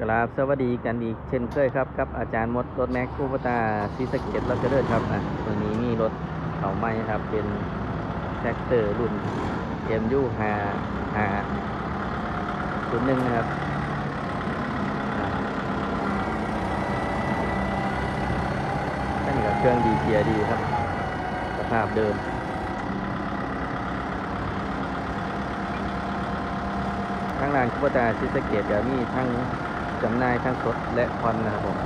กราบสวัสดีกันอีกเช่นเคยครับกับอาจารย์มดรถแม็กคูปตาซีสเกตเราจะเดินครับอะวันนี้มีรถเขาไม้ครับเป็นแท็กเตอร์รุ่น MU 5 5รุ่นหนึ่งนะครับอ่าอันนี้ก็เครื่องดีเกียร์ดีครับ สภาพเดิมทั้งร้านคุปตาชิสเกตก็มีทั้ง จำหน่ายทั้งสดและผ่อนนะครับผม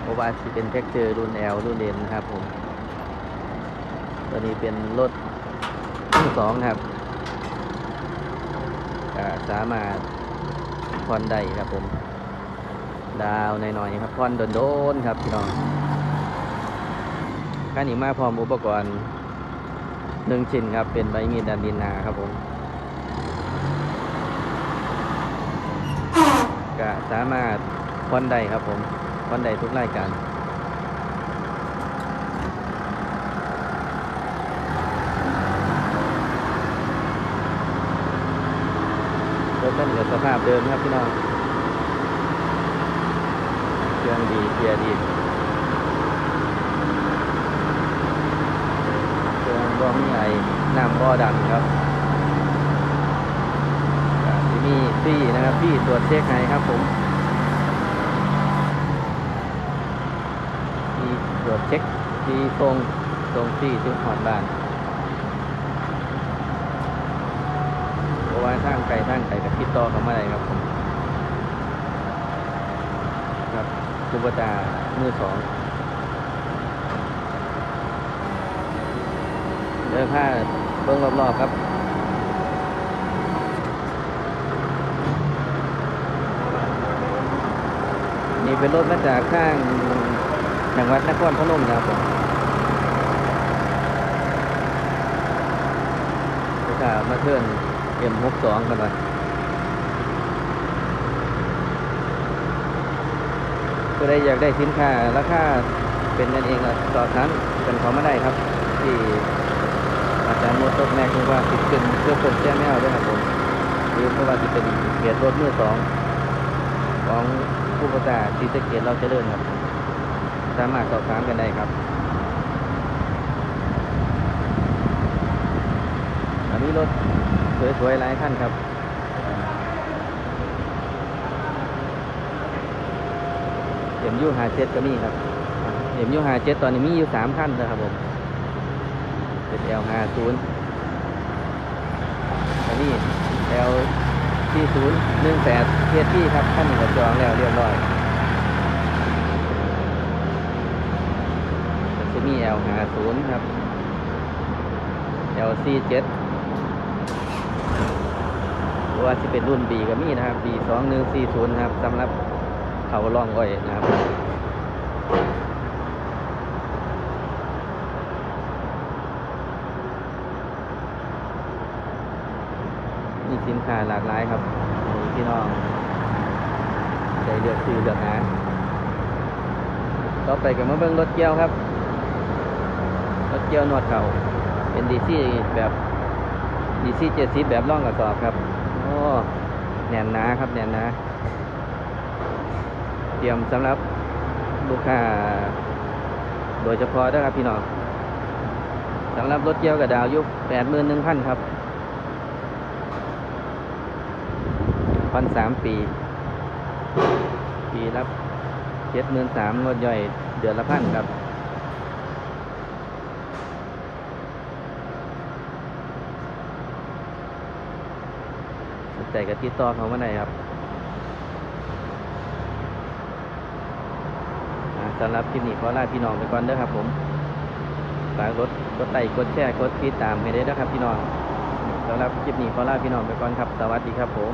เพราะว่าสิเป็นเท็กเจอร์รุ่น L รุ่นเอ็นนะครับผม ตัวนี้เป็นรถรุ่สองครับสามารถผ่อนได้ครับผม ดาวหน่อยๆครับผ่อนโดนๆครับพี่น้องคันนี้มาพร้อมอุปกรณ์หนึ่งชิ้นครับ เป็นใบมีดดันดินนาครับผม ก็ สามารถผ่อนได้ครับผมผ่อนได้ทุกรายการรถต้นเหลือสภาพเดิมครับพี่น้องเครื่องดีเกียร์ดีเครื่องบ่มีไอ้น้ำบ่อดันครับ ก็ ที่นี่พี่นะครับพี่ตรวจเช็คให้ครับผมที่ตรวจเช็คที่ตรงตรงที่ถึงหอดบ้านเพราะว่าทางไกลทางไกลกับติดต่อเขามาได้ครับผมครับคูบตามือสองเดินผ้าเบิ้งรอบๆครับ นี่เป็นรถมาจากข้างจังหวัดนครพนมนะครับผมลูกค้ามาเทิร์น M62 กันหน่อยผู้ใดอยากได้สินค้าราคาเป็นกันเองก็สอบถามกันเขามาได้ครับ ที่อาจารย์โมดรถแม็กซ์ว่าติดขึ้นเพื่อเปิดแจ้งแนวด้วยครับผมหรือเพราะว่าที่เป็นเกียรติรถมือสองของ ผู้ประกาศศรีสะเกดเราจะเดินครับ สามารถสอบถามกันได้ครับ อันนี้รถสวยๆหลายขั้นครับเอ็มยูหาเจ็ดก็มีครับเอ็มยูหาเจ็ดตอนนี้มีอยู่สามขั้นนะครับผมเป็น L ห้าศูนย์อันนี้ L ที่ศูนย์หนึ่งแปดเทียที่ครับท่านก็จองแล้วเรียบร้อยจะมี L ห้าศูนย์ครับ L สี่เจ็ดว่าที่เป็นรุ่น B ก็มีนะครับ B สองหนึ่งสี่ศูนย์ครับสำหรับเขาล่องอ้อยนะครับ มี สินค้าหลากหลายครับพี่น้องได้เลือกซื้อเลือกหาต่อไปก็มาเบิ่งรถเกี่ยวครับ รถเกี่ยวนวดเขา เป็นดีซีแบบดีซีเจ็ดสิบแบบร่องกระสอบครับ โอ้แน่นหนาครับแน่นหนาเตรียมสำหรับลูกค้าโดยเฉพาะนะครับพี่น้องสำหรับรถเกี่ยวกับดาวยุคแปดหมื่นหนึ่งพันครับ พันสามปี ปีละเจ็ดหมื่นสามงดย่อยเดือนละพันครับสนใจกับติดต่อเขามาได้ครับสำหรับคลิปนี้ขอลาพี่น้องไปก่อนเด้อครับผม ฝากกดกดไลค์กดแชร์กดติดตามให้ได้นะครับพี่น้องสำหรับคลิปนี้ขอลาพี่น้องไปก่อนครับ สวัสดีครับผม